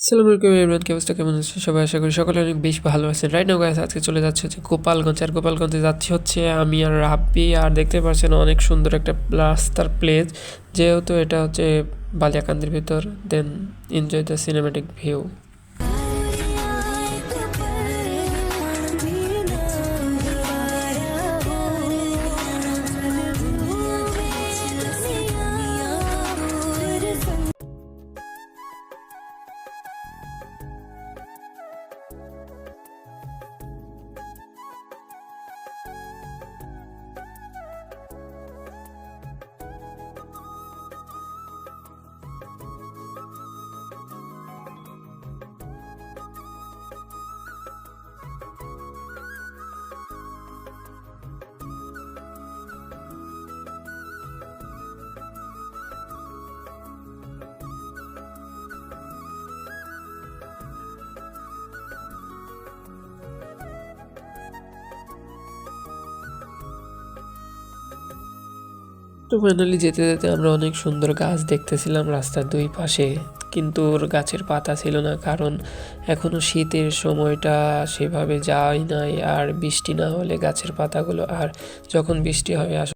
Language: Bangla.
সালাম এভরিওয়ান কি অবস্থা, কেমন আছে সবাই আশা করি সকলে অনেক বেশ ভালো আছেন। রাইট গাইস আজকে চলে যাচ্ছে হচ্ছে গোপালগঞ্জ। আর গোপালগঞ্জে যাচ্ছি হচ্ছে আমি আর রাব্বি আর দেখতে পাচ্ছেন অনেক সুন্দর একটা রাস্তার প্লেস যেহেতু এটা হচ্ছে বালিয়াকান্দির ভিতর then enjoy the cinematic view তো ফাইনালি যেতে যেতে আমরা অনেক সুন্দর গাছ দেখতেছিলাম রাস্তার দুই পাশে। কিন্তু ওর গাছের পাতা ছিল না, কারণ এখনও শীতের সময়টা, সেভাবে যায় নাই। আর বৃষ্টি না হলে গাছের পাতাগুলো আর যখন বৃষ্টি হবে